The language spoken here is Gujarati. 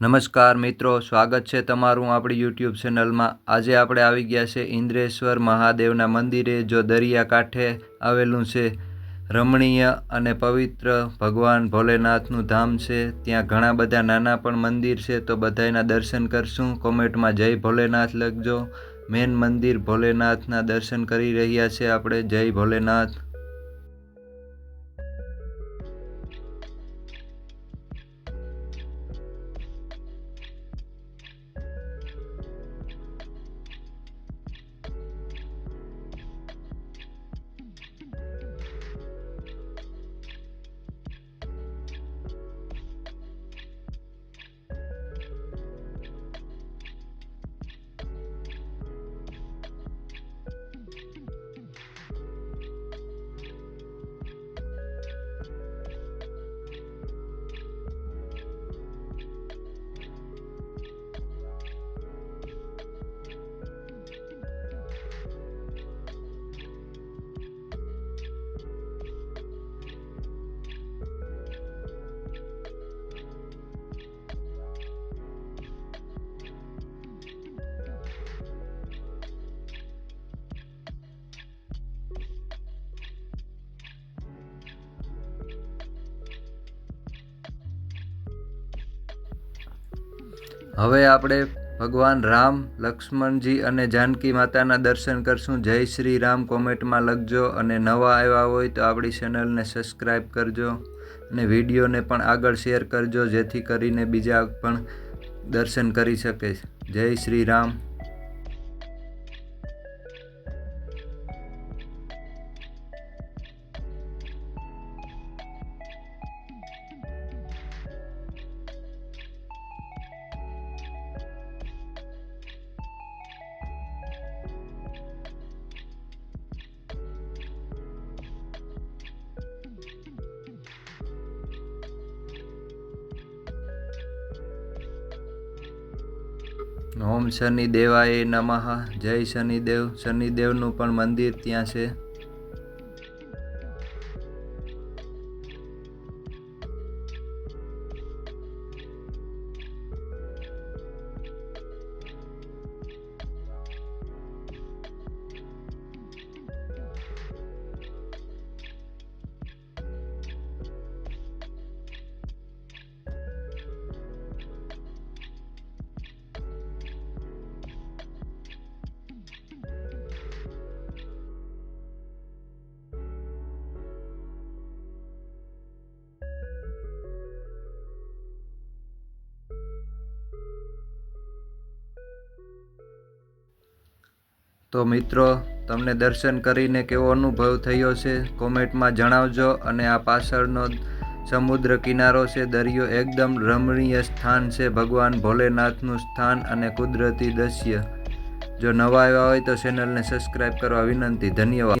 નમસ્કાર મિત્રો, સ્વાગત છે તમારું આપણી યુટ્યુબ ચેનલમાં. આજે આપણે આવી ગયા છે ઇન્દ્રેશ્વર મહાદેવના મંદિરે, જો દરિયાકાંઠે આવેલું છે. રમણીય અને પવિત્ર ભગવાન ભોલેનાથનું ધામ છે. ત્યાં ઘણા બધા નાના પણ મંદિર છે, તો બધાયના દર્શન કરશું. કોમેન્ટમાં જય ભોલેનાથ લખજો. મેન મંદિર ભોલેનાથના દર્શન કરી રહ્યા છે આપણે. જય ભોલેનાથ. હવે આપણે ભગવાન રામ, લક્ષ્મણજી અને જાનકી માતાના દર્શન કરશું. જય શ્રી રામ. કોમેન્ટમાં લખજો અને નવા આવ્યા હોય તો આપણી ચેનલને સબસ્ક્રાઈબ કરજો અને વિડીયોને પણ આગળ શેર કરજો જેથી કરીને બીજા પણ દર્શન કરી શકે. જય શ્રી રામ. ઓમ શનિ દેવાય નમઃ. જય શનિદેવ. શનિદેવનું પણ મંદિર ત્યાં છે. તો મિત્રો, તમને દર્શન કરીને કેવો અનુભવ થયો છે કોમેન્ટમાં જણાવજો અને આ પાછળનો સમુદ્ર કિનારો છે, દરિયો એકદમ રમણીય સ્થાન છે, ભગવાન ભોલેનાથનું સ્થાન અને કુદરતી દૃશ્ય જો નવા આવ્યા હોય તો ચેનલને સબસ્ક્રાઈબ કરવા વિનંતી. ધન્યવાદ.